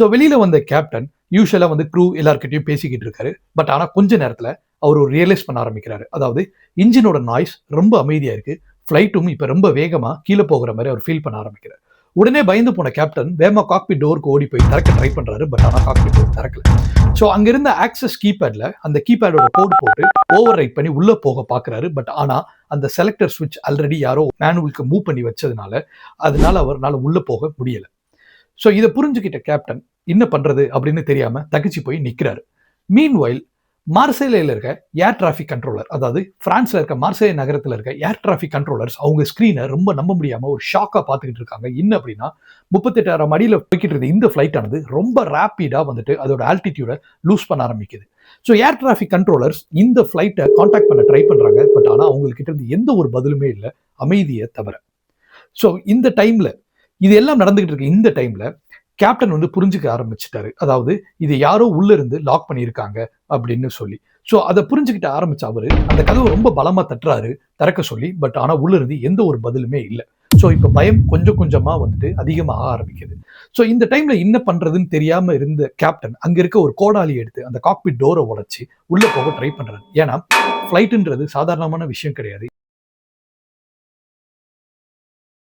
So வெளியில வந்த captain யூஸ்வலா வந்து க்ரூ எல்லார்கிட்டயும் பேசிக்கிட்டு இருக்காரு. பட் ஆனால் கொஞ்ச நேரத்துல அவர் ஒரு ரியலைஸ் பண்ண ஆரம்பிக்கிறாரு. அதாவது இன்ஜினோட நாய்ஸ் ரொம்ப அமைதியாக இருக்கு. ஃப்ளைட்டும் இப்போ ரொம்ப வேகமா கீழே போகிற மாதிரி அவர் ஃபீல் பண்ண ஆரம்பிக்கிறார். உடனே பயந்து போன கேப்டன் வேமா காக்பிட் டோருக்கு ஓடி போய் திறக்க ட்ரை பண்றாரு. பட் ஆனா காக்பிட் டோர் திறக்கல. ஸோ அங்கிருந்த ஆக்சஸ் கீபேட்ல அந்த கீபேடோட கோட் போட்டு ஓவர் ரைட் பண்ணி உள்ளே போக பாக்குறாரு. பட் ஆனால் அந்த செலக்டர் சுவிட்ச் ஆல்ரெடி யாரோ மேனுவலுக்கு மூவ் பண்ணி வச்சதுனால அதனால அவரால் உள்ள போக முடியலை. ஸோ இதை புரிஞ்சுக்கிட்ட கேப்டன் என்ன பண்றது அப்படின்னு தெரியாம தகச்சு போய் நிக்கிறாரு. மீன்வைல் மார்சேலையில் இருக்க ஏர் டிராஃபிக் கண்ட்ரோலர் அதாவது பிரான்ஸ்ல இருக்க மார்சேலை நகரத்தில் இருக்க ஏர் டிராஃபிக் கண்ட்ரோலர்ஸ் அவங்க ஸ்க்ரீனை ரொம்ப நம்ப முடியாம ஒரு ஷாக்காக பார்த்துக்கிட்டு இருக்காங்க. என்ன அப்படின்னா முப்பத்தெட்டாயிரம் அடியில் போய்கிட்டு இருந்த இந்த ஃப்ளைட்டானது ரொம்ப ரேப்பிடாக வந்துட்டு அதோட ஆல்டிடியூடை லூஸ் பண்ண ஆரம்பிக்குது. ஸோ ஏர் டிராஃபிக் கண்ட்ரோலர்ஸ் இந்த ஃப்ளைட்டை காண்டாக்ட் பண்ண ட்ரை பண்றாங்க. பட் ஆனால் அவங்கக்கிட்ட இருந்து எந்த ஒரு பதிலுமே இல்லை. அமைதியை தவிர ஸோ இந்த டைம்ல இது எல்லாம் நடந்துகிட்டு இருக்கு இந்த டைம்ல கேப்டன் வந்து புரிஞ்சுக்க ஆரம்பிச்சிட்டாரு. அதாவது இது யாரோ உள்ள இருந்து லாக் பண்ணியிருக்காங்க அப்படின்னு சொல்லி. ஸோ அதை புரிஞ்சுக்கிட்ட ஆரம்பிச்ச அவரு அந்த கதவை ரொம்ப பலமா தட்டுறாரு திறக்க சொல்லி பட் ஆனா உள்ள இருந்து எந்த ஒரு பதிலுமே இல்லை. ஸோ இப்போ பயம் கொஞ்சம் கொஞ்சமா வந்துட்டு அதிகமாக ஆரம்பிக்குது. ஸோ இந்த டைம்ல என்ன பண்றதுன்னு தெரியாம இருந்த கேப்டன் அங்க இருக்க ஒரு கோடாலி எடுத்து அந்த காக்பிட் டோரை உடைச்சு உள்ள போக ட்ரை பண்றாரு. ஏன்னா ஃப்ளைட்டுன்றது சாதாரணமான விஷயம் கிடையாது.